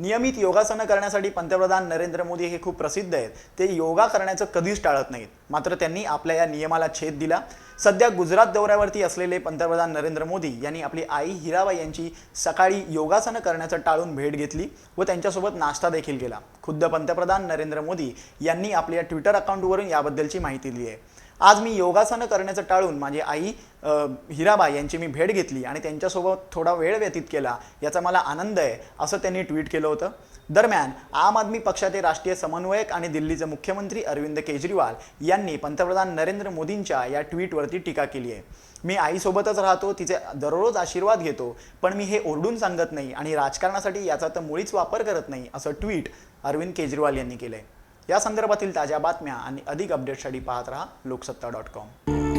नियमित योगासनं करण्यासाठी पंतप्रधान नरेंद्र मोदी हे खूप प्रसिद्ध आहेत. ते योगा करण्याचं कधीच टाळत नाहीत. मात्र त्यांनी आपल्या या नियमाला छेद दिला. सध्या गुजरात दौऱ्यावरती असलेले पंतप्रधान नरेंद्र मोदी यांनी आपली आई हिराबाई यांची सकाळी योगासनं करण्याचं टाळून भेट घेतली व त्यांच्यासोबत नाश्ता देखील केला. खुद्द पंतप्रधान नरेंद्र मोदी यांनी आपल्या ट्विटर अकाउंटवरून याबद्दलची माहिती दिली आहे. आज मी योगासनं करण्याचं टाळून माझी आई हिराबाई यांची मी भेट घेतली आणि त्यांच्यासोबत थोडा वेळ व्यतीत केला याचा मला आनंद आहे असं त्यांनी ट्विट केलं होतं. दरम्यान आम आदमी पक्षाचे राष्ट्रीय समन्वयक आणि दिल्लीचे मुख्यमंत्री अरविंद केजरीवाल यांनी पंतप्रधान नरेंद्र मोदींच्या या ट्विटवरती टीका केली आहे. मी आईसोबतच राहतो तिचे दररोज आशीर्वाद घेतो पण मी हे ओरडून सांगत नाही आणि राजकारणासाठी याचा तर मुळीच वापर करत नाही असं ट्विट अरविंद केजरीवाल यांनी केलं आहे या संदर्भातील ताज्या बातम्या आणि अधिक अपडेटसाठी पाहत रहा लोकसत्ता डॉट कॉम